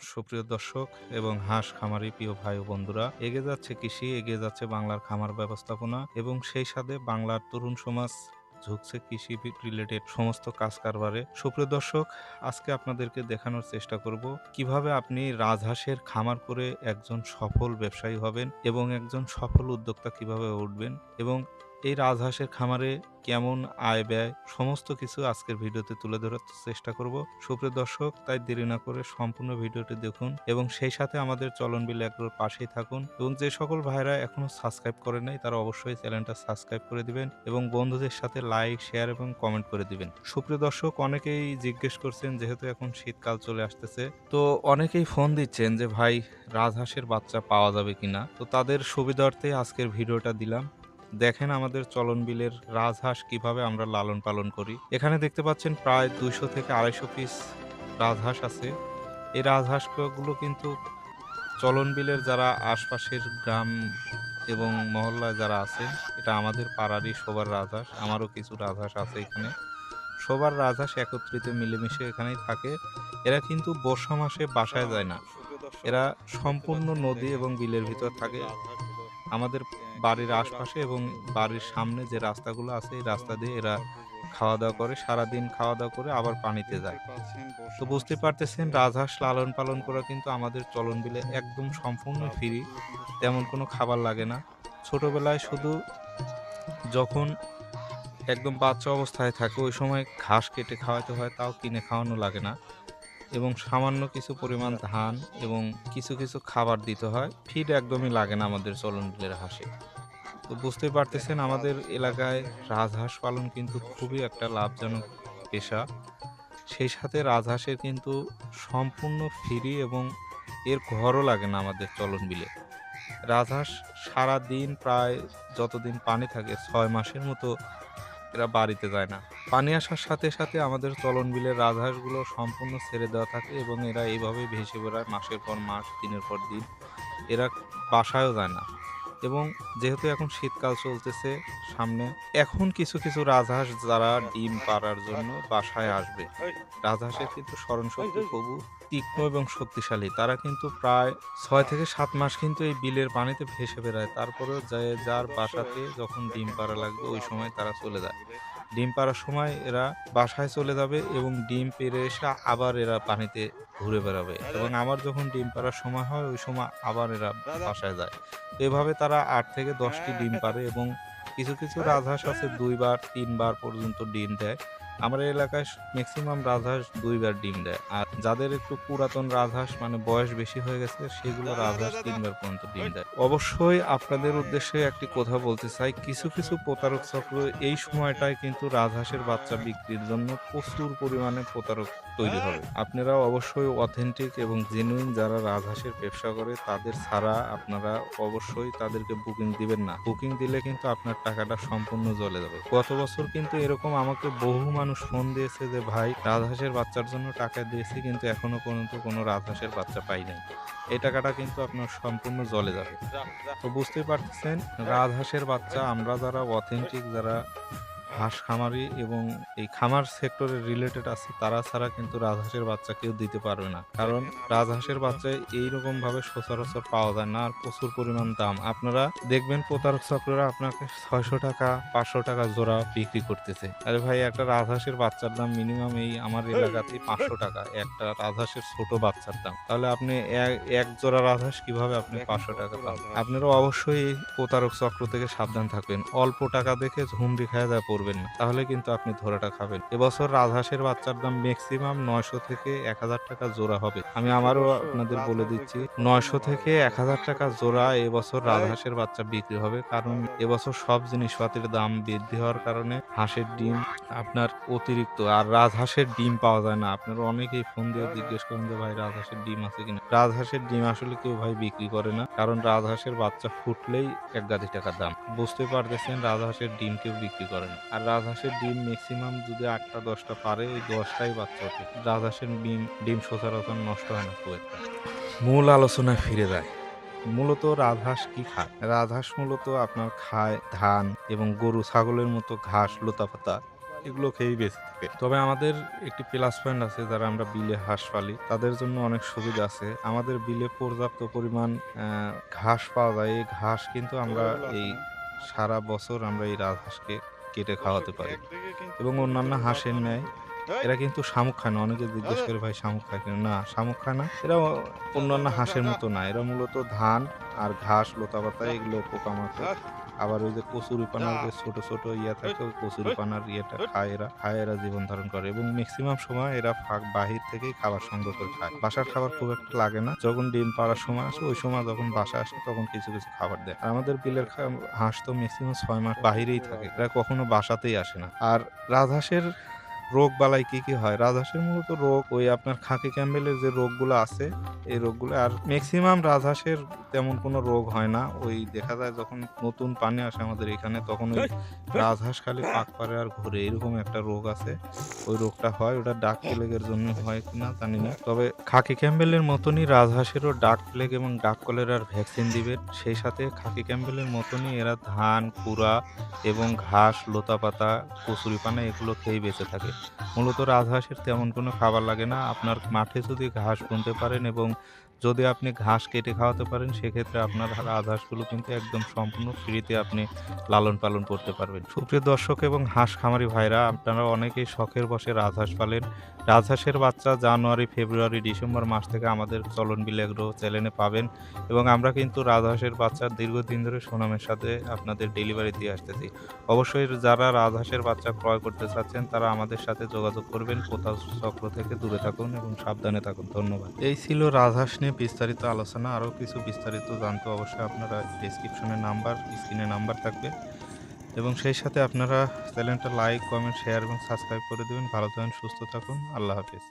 সুপ্রিয় দর্শক এবং হাঁস খামারি প্রিয় ভাই ও বন্ধুরা, এগিয়ে যাচ্ছে কৃষি, এগিয়ে যাচ্ছে বাংলার খামার ব্যবস্থাপনা এবং সেই সাথে বাংলার তরুণ সমাজ ঝুঁকছে কৃষি রিলেটেড সমস্ত কাজ কারবারে। সুপ্রিয় দর্শক, আজকে আপনাদেরকে দেখানোর চেষ্টা করব কীভাবে আপনি রাজহাঁসের খামার করে একজন সফল ব্যবসায়ী হবেন এবং একজন সফল উদ্যোক্তা কীভাবে উঠবেন এবং এই রাজহাঁসের খামারে কেমন আয় ব্যয় সমস্ত কিছু আজকের ভিডিওতে তুলে ধরার চেষ্টা করব। সুপ্রিয় দর্শক, তাই দেরি না করে সম্পূর্ণ ভিডিওটি দেখুন এবং সেই সাথে আমাদের চলন বিল এগ্রোর পাশেই থাকুন এবং যে সকল ভাইরা এখনও সাবস্ক্রাইব করে নাই, তারা অবশ্যই চ্যানেলটা সাবস্ক্রাইব করে দিবেন এবং বন্ধুদের সাথে লাইক, শেয়ার এবং কমেন্ট করে দিবেন। সুপ্রিয় দর্শক, অনেকেই জিজ্ঞেস করছেন যেহেতু এখন শীতকাল চলে আসতেছে, তো অনেকেই ফোন দিচ্ছেন যে ভাই, রাজহাঁসের বাচ্চা পাওয়া যাবে কিনা? তো তাদের সুবিধার্থে আজকের ভিডিওটা দিলাম। দেখেন আমাদের চলন বিলের রাজহাঁস কীভাবে আমরা লালন পালন করি। এখানে দেখতে পাচ্ছেন প্রায় দুইশো থেকে আড়াইশো পিস রাজহাঁস আছে। এই রাজহাঁসগুলো কিন্তু চলন বিলের যারা আশপাশের গ্রাম এবং মহল্লায় যারা আছে, এটা আমাদের পাড়ারই সবার রাজহাঁস। আমারও কিছু রাজহাঁস আছে এখানে। সবার রাজহাঁস একত্রিত, মিলেমিশে এখানেই থাকে। এরা কিন্তু বর্ষা মাসে বাসায় যায় না। এরা সম্পূর্ণ নদী এবং বিলের ভিতর থাকে। আমাদের বাড়ির আশপাশে এবং বাড়ির সামনে যে রাস্তাগুলো আছে, এই রাস্তা দিয়ে এরা খাওয়া দাওয়া করে, সারাদিন খাওয়া দাওয়া করে আবার পানিতে যায়। তো বুঝতে পারতেছেন, রাজহাঁস লালন পালন করা কিন্তু আমাদের চলন বিলে একদম সম্পূর্ণ ফ্রি, তেমন কোনো খাবার লাগে না। ছোটবেলায় শুধু যখন একদম বাচ্চা অবস্থায় থাকে, ওই সময় ঘাস কেটে খাওয়াতে হয়, তাও কিনে খাওয়ানো লাগে না। এবং সামান্য কিছু পরিমাণ ধান এবং কিছু কিছু খাবার দিতে হয়। ফিড একদমই লাগে না আমাদের চলন বিলের হাঁসে। তো বুঝতে পারতেছেন, আমাদের এলাকায় রাজহাঁস পালন কিন্তু খুবই একটা লাভজনক পেশা। সেই সাথে রাজহাঁসের কিন্তু সম্পূর্ণ ফ্রি এবং এর ঘরও লাগে না আমাদের চলন বিলে রাজহাঁস সারা দিন প্রায় যতদিন পানি থাকে ছয় মাসের মতো এরা বাড়িতে যায় না। পানি আসার সাথে সাথে আমাদের চলন বিলের রাজহাঁসগুলো সম্পূর্ণ ছেড়ে দেওয়া থাকে এবং এরা এইভাবে ভেসে বেড়ায় মাসের পর মাস, দিনের পর দিন। এরা বাসায়ও যায় না। এবং যেহেতু এখন শীতকাল চলতেছে সামনে, এখন কিছু কিছু রাজহাঁস যারা ডিম পাড়ার জন্য বাসায় আসবে। রাজহাঁসের কিন্তু স্মরণশক্তি খুবই তীক্ষ্ণ এবং শক্তিশালী। তারা কিন্তু প্রায় ছয় থেকে সাত মাস কিন্তু এই বিলের পানিতে ভেসে বেড়ায়। তারপরেও যার বাসাতে যখন ডিম পাড়া লাগবে, ওই সময় তারা চলে যায়। ডিম পাড়ার সময় এরা বাসায় চলে যাবে এবং ডিম পেরে এসে আবার এরা পানিতে ঘুরে বেড়াবে। এবং আমার যখন ডিম পাড়ার সময় হয়, ওই সময় আবার এরা বাসায় যায়। এভাবে তারা আট থেকে দশটি ডিম পারে এবং কিছু কিছু রাজহাঁস আছে, দুইবার, তিনবার পর্যন্ত ডিম দেয়। আমার এলাকায় ম্যাক্সিমাম রাজহাঁস দুইবার ডিম দেয়। আর যাদের একটু পুরাতন রাজহাঁস মানে বয়স বেশি হয়ে গেছে সেগুলো রাজহাঁস তিনবার পর্যন্ত ডিম দেয়। অবশ্যই আপনাদের উদ্দেশ্যে একটি কথা বলতে চাই কিছু কিছু প্রতারক চক্র এই সময়টায় কিন্তু রাজহাঁসের বাচ্চা বিক্রির জন্য প্রচুর পরিমাণে প্রতারক তৈরি হবে। আপনারা অবশ্যই অথেন্টিক এবং জেনুইন যারা রাজহাঁসের ব্যবসা করে তাদের ছাড়া আপনারা অবশ্যই তাদেরকে বুকিং দিবেন না। বুকিং দিলে কিন্তু আপনার টাকাটা সম্পূর্ণ জ্বলে যাবে। গত বছর কিন্তু এরকম আমাকে বহু মানুষ ফোন দিয়েছে যে, ভাই, রাজহাঁসের বাচ্চার জন্য টাকা দিয়েছি, কিন্তু এখনও পর্যন্ত কোনো রাজহাঁসের বাচ্চা পাই নাই। এই টাকাটা কিন্তু আপনার সম্পূর্ণ জলে যাবে। তো বুঝতেই পারতেছেন, রাজহাঁসের বাচ্চা, আমরা যারা অথেন্টিক যারা হাঁস খামারি এবং এই খামার সেক্টরে রিলেটেড আছে, তারা ছাড়া কিন্তু রাজহাঁসের বাচ্চা কেউ দিতে পারবে না। কারণ রাজহাঁসের বাচ্চা এইরকম ভাবে সচরাচর পাওয়া যায় না আর প্রচুর পরিমাণ দাম। আপনারা দেখবেন প্রতারক চক্ররা আপনাকে ছয়শো টাকা, পাঁচশো টাকা জোড়া বিক্রি করতেছে। আরে ভাই, একটা রাজহাঁসের বাচ্চার দাম মিনিমাম এই আমার এলাকাতেই পাঁচশো টাকা। একটা রাজহাঁসের ছোট বাচ্চার দাম। তাহলে আপনি এক- জোড়া রাজহাঁস কীভাবে আপনি পাঁচশো টাকা পাবেন? আপনারা অবশ্যই প্রতারক চক্র থেকে সাবধান থাকবেন। অল্প টাকা দেখে হুমড়ি খাওয়া দাওয়া পড়বেন না। তাহলে কিন্তু আপনি ধরাটা খাবেন। এবছর রাজহাঁসের বাচ্চার দাম ম্যাক্সিমাম নয়শো থেকে এক হাজার টাকা জোড়া হবে। আমি আমারও আপনাদের বলে দিচ্ছি নয়শো থেকে এক হাজার টাকা জোড়া এবছর রাজহাঁসের বাচ্চা বিক্রি হবে। কারণ এবছর সব জিনিসপাতির দাম বৃদ্ধি হওয়ার কারণে হাঁসের ডিম আপনার অতিরিক্ত। আর রাজহাঁসের ডিম পাওয়া যায় না। আপনারা অনেকেই ফোন দিয়ে জিজ্ঞেস করেন যে ভাই রাজহাঁসের ডিম আছে কিনা? রাজহাঁসের ডিম আসলে কেউ ভাই বিক্রি করে না। কারণ রাজহাঁসের বাচ্চা ফুটলেই এক গাদি টাকার দাম। বুঝতে পারতেছেন রাজহাঁসের ডিম কেউ বিক্রি করে না। আর রাজহাঁসের ডিম ম্যাক্সিমাম যদি আটটা দশটা পারে ওই দশটাই বাচ্চা ওঠে। রাজহাঁসের ডিম ডিম সচরাচর নষ্ট হয় না খুব একটা। মূল আলোচনায় ফিরে যায় মূলত রাজহাঁস কি খায়? রাজহাঁস মূলত আপনার খায় ধান এবং গরু ছাগলের মতো ঘাস লতাপাতা এগুলো খেয়েই বেঁচে থাকে। তবে আমাদের একটি প্লাস পয়েন্ট আছে যারা আমরা বিলে হাঁস পালি তাদের জন্য অনেক সুবিধা আছে। আমাদের বিলে পর্যাপ্ত পরিমাণ ঘাস পাওয়া যায়। এই ঘাস কিন্তু আমরা এই সারা বছর আমরা এই রাজহাঁসকে কেটে খাওয়াতে পারে। এবং অন্যান্য হাঁসের ন্যায় এরা কিন্তু শামুক খায় না। অনেকে জিজ্ঞেস করে ভাই শামুক খায় কিনা? না শামুক খায় না। এরা অন্যান্য হাঁসের মতো না। এরা মূলত ধান আর ঘাস লতাপাতা এগুলো পোকামাকড়। আবার ওই যে কচুরি পানার যে। ছোট ছোট ইয়া থাকে ওই কচুরি পানার ইয়েটা খায় এরা খায় এরা জীবন ধারণ করে এবং ম্যাক্সিমাম সময় এরা ফাঁক বাহির থেকেই খাবার সংগ্রহ করে খায়। বাসার খাবার খুব একটা লাগে না। যখন ডিম পাড়ার সময় আসে ওই সময় যখন বাসা আসে তখন কিছু কিছু খাবার দেয়। আর আমাদের বিলের হাঁস তো ম্যাক্সিমাম ছয় মাস বাহিরেই থাকে। এরা কখনো বাসাতেই আসে না। আর রাজহাঁসের রোগ বালাই কি কি হয়? রাজহাঁসের মূলত রোগ ওই আপনার খাকি ক্যাম্বেলের যে রোগগুলো আছে এই রোগগুলো। আর ম্যাক্সিমাম রাজহাঁসের তেমন কোনো রোগ হয় না। ওই দেখা যায় যখন নতুন পানি আসে আমাদের এখানে তখন ওই রাজহাঁস খালি পাক পারে আর ঘুরে। এরকম একটা রোগ আছে। ওই রোগটা হয়। ওটা ডাক প্লেগের জন্য হয় কিনা জানি না। তবে খাকি ক্যাম্বেলের মতনই রাজহাঁসেরও ডাক প্লেগ এবং ডাক কলেরার ভ্যাকসিন দিবে। সেই সাথে খাকি ক্যাম্বেলের মতনই এরা ধান কুড়া এবং ঘাস লতাপাতা কচুরিপানা এগুলো খেয়েই বেঁচে থাকে। মূলত রাজহাঁসের তেমন কোনো খাবার লাগে না। আপনার মাঠে যদি ঘাস বুনতে পারেন এবং যদি আপনি ঘাস কেটে খাওয়াতে পারেন, সেক্ষেত্রে আপনার রাজহাঁসগুলো কিন্তু একদম সম্পূর্ণ ফ্রিতে আপনি লালন পালন করতে পারবেন। সুপ্রিয় দর্শক এবং হাঁস খামারি ভাইরা, আপনারা অনেকেই শখের বসে রাজহাঁস পালেন। রাজহাঁসের বাচ্চা জানুয়ারি, ফেব্রুয়ারি, ডিসেম্বর মাস থেকে আমাদের চলন বিল এগ্রো চ্যানেলে পাবেন এবং আমরা কিন্তু রাজহাঁসের বাচ্চা দীর্ঘদিন ধরে সুনামের সাথে আপনাদের ডেলিভারি দিয়ে আসতেছি। অবশ্যই যারা রাজহাঁসের বাচ্চা ক্রয় করতে চাচ্ছেন, তারা আমাদের সাথে যোগাযোগ করবেন। কোথাও চক্র থেকে দূরে থাকুন এবং সাবধানে থাকুন। ধন্যবাদ। এই ছিল রাজহাঁস নিয়ে বিস্তারিত আলোচনা, আরও কিছু বিস্তারিত জানতে অবশ্যই আপনারা ডিসক্রিপশনে নাম্বার স্ক্রিনে নাম্বার থাকবে। এবং সেই সাথে আপনারা চ্যানেলটা লাইক কমেন্ট শেয়ার এবং সাবস্ক্রাইব করে দেবেন। ভালো থাকুন, সুস্থ থাকুন। আল্লাহ হাফিজ।